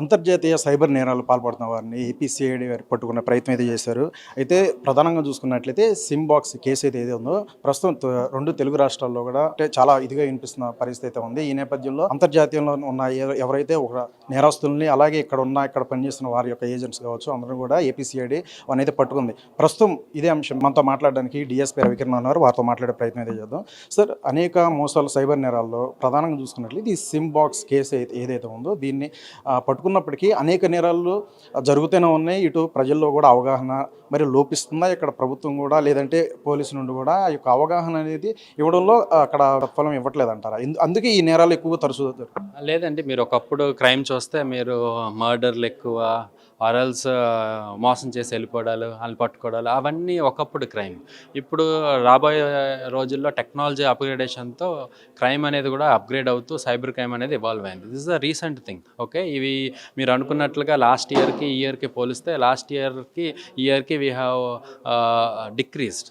అంతర్జాతీయ సైబర్ నేరాలు పాల్పడుతున్న వారిని ఏపీసీఐడి వారు పట్టుకునే ప్రయత్నం అయితే చేశారు. అయితే ప్రధానంగా చూసుకున్నట్లయితే సిమ్ బాక్స్ కేసు అయితే ఏదో ఉందో ప్రస్తుతం రెండు తెలుగు రాష్ట్రాల్లో కూడా అంటే చాలా ఇదిగా వినిపిస్తున్న పరిస్థితి అయితే ఉంది. ఈ నేపథ్యంలో అంతర్జాతీయంలో ఉన్న ఎవరైతే ఒక నేరస్తుల్ని అలాగే ఇక్కడ ఉన్న ఇక్కడ పనిచేస్తున్న వారి యొక్క ఏజెంట్స్ కావచ్చు అందరూ కూడా ఏపీసీఐడి వారిని అయితే పట్టుకుంది. ప్రస్తుతం ఇదే అంశం మనతో మాట్లాడడానికి డిఎస్పీ రవికిరణ్ ఉన్నారు వారితో మాట్లాడే ప్రయత్నం అయితే చేద్దాం. సార్ అనేక మోసాలు సైబర్ నేరాల్లో ప్రధానంగా చూసుకున్నట్లయితే ఈ సిమ్ బాక్స్ కేసు అయితే ఏదైతే ఉందో దీన్ని పట్టుకు పట్టుకున్నప్పటికీ అనేక నేరాలు జరుగుతూనే ఉన్నాయి. ఇటు ప్రజల్లో కూడా అవగాహన మరి లోపిస్తుందా? ఇక్కడ ప్రభుత్వం కూడా లేదంటే పోలీసు నుండి కూడా ఆ యొక్క అవగాహన అనేది ఇవ్వడంలో అక్కడ ఫలం ఇవ్వట్లేదు అంటారా అందుకే ఈ నేరాలు ఎక్కువ తరచు లేదండి. మీరు ఒకప్పుడు క్రైమ్ చూస్తే మీరు మర్డర్లు ఎక్కువ ఆరల్స్ మోసం చేసి వెళ్ళిపోవడాలు వాళ్ళు పట్టుకోవడాలు అవన్నీ ఒకప్పుడు క్రైమ్. ఇప్పుడు రాబోయే రోజుల్లో టెక్నాలజీ అప్గ్రేడేషన్తో క్రైమ్ అనేది కూడా అప్గ్రేడ్ అవుతూ సైబర్ క్రైమ్ అనేది ఇవాల్వ్ అయింది. This is the recent thing okay ఇవి మీరు అనుకున్నట్లుగా లాస్ట్ ఇయర్కి ఈ ఇయర్కి పోలిస్తే లాస్ట్ ఇయర్కి ఇయర్కి we have decreased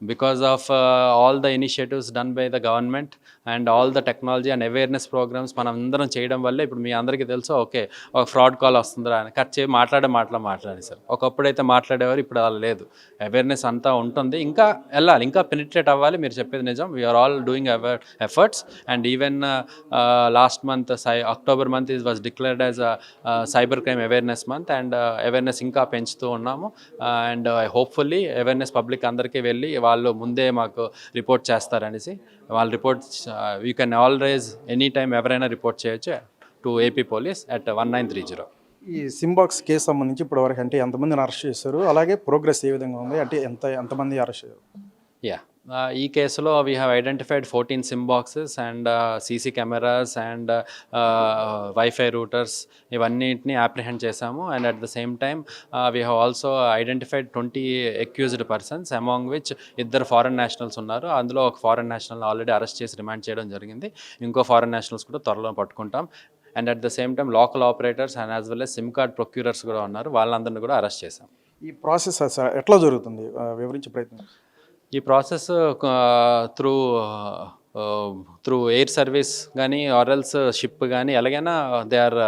because of uh, all the initiatives done by the government. And all the technology and awareness programs మనం అందరం చేయడం వల్ల ఇప్పుడు మీ అందరికీ తెలుసు ఓకే ఒక ఫ్రాడ్ కాల్ వస్తుందిరా అని. కట్ చేయి మాట్లాడే మాటలు మాట్లాడి సార్. ఒకప్పుడు అయితే మాట్లాడేవారు ఇప్పుడు అలా లేదు. అవేర్నెస్ అంతా ఉంటుంది. ఇంకా వెళ్ళాలి ఇంకా పెనిట్రేట్ అవ్వాలి మీరు చెప్పేది నిజం. We are all doing our efforts and even last month Sye October month is was declared as cyber crime awareness month and awareness ఇంకా పెంచుతూ ఉన్నాము. అండ్ హోప్ఫుల్లీ అవేర్నెస్ పబ్లిక్ అందరికీ వెళ్ళి వాళ్ళు ముందే మాకు రిపోర్ట్ చేస్తారనేసి. వాళ్ళు report you can always any time ఎవరైనా రిపోర్ట్ చేయొచ్చు to AP police at one nine three zero ఈ సిమ్ బాక్స్ కేసు సంబంధించి ఇప్పటివరకు అంటే ఎంతమందిని అరెస్ట్ చేశారు? అలాగే ప్రోగ్రెస్ ఏ విధంగా ఉంది? అంటే ఎంత ఎంతమంది అరెస్ట్ చేశారు? యా ఈ కేసులో we have identified fourteen SIM boxes and CC cameras and WiFi routers ఇవన్నిటిని అప్రిహెండ్ చేశాము. And at the same time we have also identified twenty accused persons among which ఇద్దరు ఫారెన్ నేషనల్స్ ఉన్నారు. అందులో ఒక foreign national already arrest చేసి remand చేయడం జరిగింది. ఇంకో ఫారెన్ నేషనల్స్ కూడా త్వరలో పట్టుకుంటాం. And at the same time local operators and as well SIM card procurers కూడా ఉన్నారు. వాళ్ళందరినీ కూడా అరెస్ట్ చేశాం. ఈ ప్రాసెస్ ఎట్లా జరుగుతుంది? వివరించి వివరించే ప్రయత్నం. ఈ process through through air service కానీ ఆర్ఎల్స్ షిప్ కానీ ఎలాగైనా they are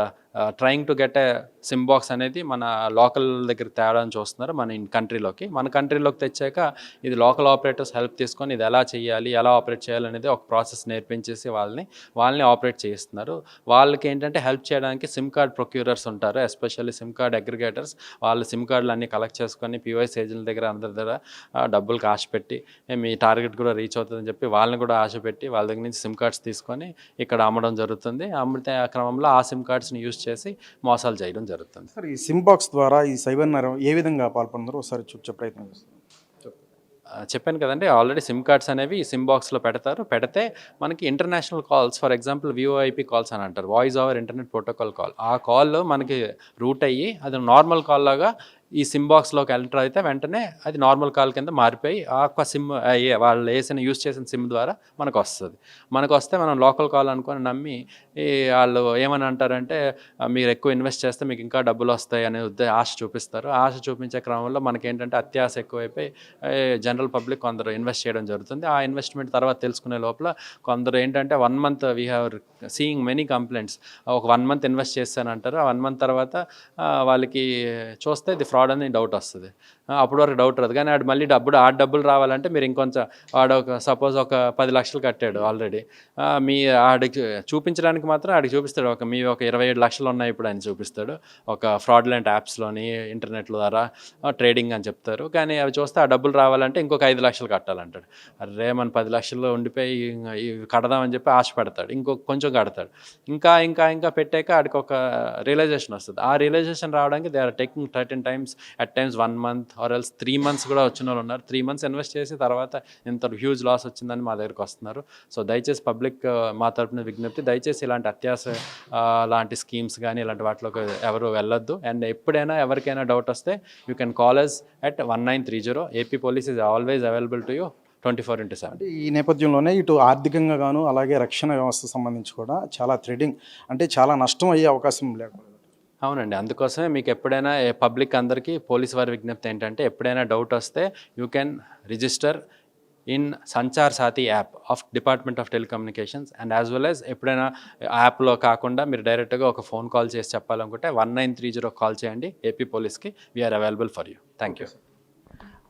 trying to get a SIM box అనేది మన లోకల్ దగ్గర తేడాన్ని చూస్తున్నారు మన ఇన్ కంట్రీలోకి. మన కంట్రీలోకి తెచ్చాక ఇది లోకల్ ఆపరేటర్స్ హెల్ప్ తీసుకొని ఇది ఎలా చేయాలి ఎలా ఆపరేట్ చేయాలి అనేది ఒక ప్రాసెస్ నేర్పించేసి వాళ్ళని వాళ్ళని ఆపరేట్ చేయిస్తున్నారు. వాళ్ళకి ఏంటంటే హెల్ప్ చేయడానికి సిమ్ కార్డ్ ప్రొక్యూరర్స్ ఉంటారు ఎస్పెషల్లీ సిమ్ కార్డ్ అగ్రిగేటర్స్. వాళ్ళు సిమ్ కార్డులు అన్నీ కలెక్ట్ చేసుకొని పిఓఎస్ ఏజెంట్ల దగ్గర అందరి దగ్గర డబ్బులకు ఆశ పెట్టి మీ టార్గెట్ కూడా రీచ్ అవుతుందని చెప్పి వాళ్ళని కూడా ఆశ పెట్టి వాళ్ళ దగ్గర నుంచి సిమ్ కార్డ్స్ తీసుకొని ఇక్కడ అమ్మడం జరుగుతుంది. అమ్మితే ఆ క్రమంలో ఆ సిమ్ కార్డ్స్ని యూజ్ చేసి మోసాలు చేయడం జరుగుతుంది. సార్ ఈ సిమ్ బాక్స్ ద్వారా ఈ సైబర్ నేరం ఏ విధంగా పాల్పొందారో ఒకసారి చూపించే ప్రయత్నం చేస్తాం. ఆ, చెప్పాను కదండి ఆల్రెడీ సిమ్ కార్డ్స్ అనేవి ఈ సిమ్ బాక్స్లో పెడతారు. పెడితే మనకి international calls for example VoIP calls అని అంటారు voice over internet protocol call. ఆ కాల్ మనకి రూట్ అయ్యి అది నార్మల్ కాల్ లాగా ఈ సిమ్ బాక్స్లోకి ఎంటర్ అయితే వెంటనే అది నార్మల్ కాల్ కింద మారిపోయి ఆ ఒక్క సిమ్ వాళ్ళు వేసిన యూస్ చేసిన సిమ్ ద్వారా మనకు వస్తుంది. మనకు వస్తే మనం లోకల్ కాల్ అనుకొని నమ్మి ఈ వాళ్ళు ఏమని అంటారంటే మీరు ఎక్కువ ఇన్వెస్ట్ చేస్తే మీకు ఇంకా డబ్బులు వస్తాయి అనే ఉద్దే ఆశ చూపిస్తారు. ఆశ చూపించే క్రమంలో మనకేంటంటే అత్యాశ ఎక్కువైపోయి జనరల్ పబ్లిక్ కొందరు ఇన్వెస్ట్ చేయడం జరుగుతుంది. ఆ ఇన్వెస్ట్మెంట్ తర్వాత తెలుసుకునే లోపల కొందరు ఏంటంటే one month we have seeing many complaints ఒక వన్ మంత్ ఇన్వెస్ట్ చేస్తానంటారు. ఆ వన్ మంత్ తర్వాత వాళ్ళకి చూస్తే ఇది ఫ్రాడ్ అని డౌట్ వస్తుంది. అప్పుడు వరకు డౌట్ రాదు. కానీ ఆడు మళ్ళీ డబ్బులు ఆ డబ్బులు రావాలంటే మీరు ఇంకొంచెం వాడు ఒక సపోజ్ ఒక పది లక్షలు కట్టాడు ఆల్రెడీ మీ ఆడికి చూపించడానికి మాత్రం ఆడికి చూపిస్తాడు. ఒక మీ ఒక ఇరవై ఏడు లక్షలు ఉన్నాయి ఇప్పుడు ఆయన చూపిస్తాడు. ఒక ఫ్రాడ్లెంట్ యాప్స్లోని ఇంటర్నెట్ ద్వారా ట్రేడింగ్ అని చెప్తారు. కానీ అవి చూస్తే ఆ డబ్బులు రావాలంటే ఇంకొక ఐదు లక్షలు కట్టాలంటాడు. అరే మన పది లక్షల్లో ఉండిపోయి ఇవి కడదామని చెప్పి ఆశ పెడతాడు ఇంకొక కొంచెం కడతాడు. ఇంకా ఇంకా ఇంకా పెట్టాక ఆడికి ఒక రియలైజేషన్ వస్తుంది. ఆ రియలైజేషన్ రావడానికి they are taking thirteen times at times one month or else three months కూడా వచ్చిన వాళ్ళు ఉన్నారు. త్రీ మంత్స్ ఇన్వెస్ట్ చేసి తర్వాత ఇంత హ్యూజ్ లాస్ వచ్చిందని మా దగ్గరికి వస్తున్నారు. సో దయచేసి పబ్లిక్ uh, మా తరపున విజ్ఞప్తి దయచేసి ఇలాంటి అత్యాస లాంటి స్కీమ్స్ కానీ ఇలాంటి వాటిలోకి ఎవరు వెళ్ళొద్దు. అండ్ ఎప్పుడైనా ఎవరికైనా డౌట్ వస్తే you can call us at one nine three zero AP police is always available to you twenty four into seven ఈ నేపథ్యంలోనే ఇటు ఆర్థికంగా గాను అలాగే రక్షణ వ్యవస్థ సంబంధించి కూడా చాలా థ్రెడింగ్ అంటే చాలా నష్టం అయ్యే అవకాశం లేకుండా అవునండి. అందుకోసమే మీకు ఎప్పుడైనా పబ్లిక్ అందరికీ పోలీస్ వారి విజ్ఞప్తి ఏంటంటే ఎప్పుడైనా డౌట్ వస్తే you can register in Sanchar Saathi app of department of telecommunications. And as well as ఎప్పుడైనా యాప్లో కాకుండా మీరు డైరెక్ట్గా ఒక ఫోన్ కాల్ చేసి చెప్పాలనుకుంటే one nine three zero call చేయండి. ఏపీ పోలీస్కి we are available for you. Thank you.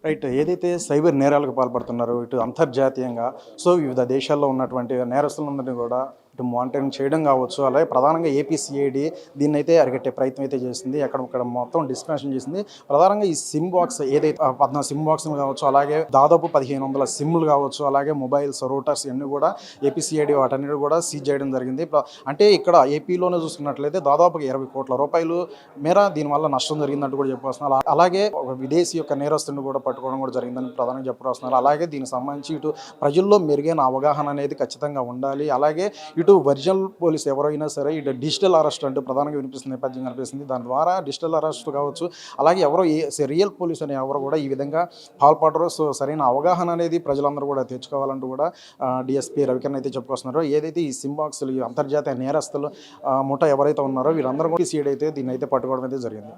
Right. ఏదైతే సైబర్ నేరాలకు పాల్పడుతున్నారో ఇటు అంతర్జాతీయంగా సో వివిధ దేశాల్లో ఉన్నటువంటి నేరస్తులందరినీ కూడా ఇటు మానిటరింగ్ చేయడం కావచ్చు అలాగే ప్రధానంగా ఏపీసీఐడి దీన్ని అయితే అరికట్టే ప్రయత్నం అయితే చేసింది. అక్కడ ఇక్కడ మొత్తం డిస్కషన్ చేసింది. ప్రధానంగా ఈ సిమ్ బాక్స్ ఏదైతే పద్నాలుగు సిమ్ బాక్స్ కావచ్చు అలాగే దాదాపు పదిహేను వందల సిమ్లు కావచ్చు అలాగే మొబైల్స్ రూటర్స్ ఇవన్నీ కూడా ఏపీసీఐడి వాటన్నిటి కూడా సీజ్ చేయడం జరిగింది. అంటే ఇక్కడ ఏపీలోనే చూసుకున్నట్లయితే దాదాపు ఇరవై కోట్ల రూపాయలు మేర దీనివల్ల నష్టం జరిగిందంటూ కూడా చెప్పొస్తున్నారు అలాగే ఒక విదేశీ యొక్క నేరస్తుని కూడా పట్టుకోవడం కూడా జరిగిందని ప్రధానంగా చెప్పొస్తున్నారు అలాగే దీనికి సంబంధించి ఇటు ప్రజల్లో మెరుగైన అవగాహన అనేది ఖచ్చితంగా ఉండాలి. అలాగే ఇటు ఒరిజినల్ పోలీస్ ఎవరైనా సరే ఇటు డిజిటల్ అరెస్ట్ అంటే ప్రధానంగా వినిపిస్తుంది నేపథ్యం కనిపిస్తుంది. దాని ద్వారా డిజిటల్ అరెస్ట్ కావచ్చు అలాగే ఎవరో ఏ రియల్ పోలీస్ అనే ఎవరు కూడా ఈ విధంగా పాల్పడరు. సో సరైన అవగాహన అనేది ప్రజలందరూ కూడా తెచ్చుకోవాలంటూ కూడా డిఎస్పీ రవికిరణ్ అయితే చెప్పుకొస్తున్నారు. ఏదైతే ఈ సింబాక్స్లు ఈ అంతర్జాతీయ నేరస్తులు ముఠా ముఠ ఎవరైతే ఉన్నారో వీరందరూ కూడా సీడ్ అయితే దీన్ని అయితే పట్టుకోవడం అయితే జరిగింది.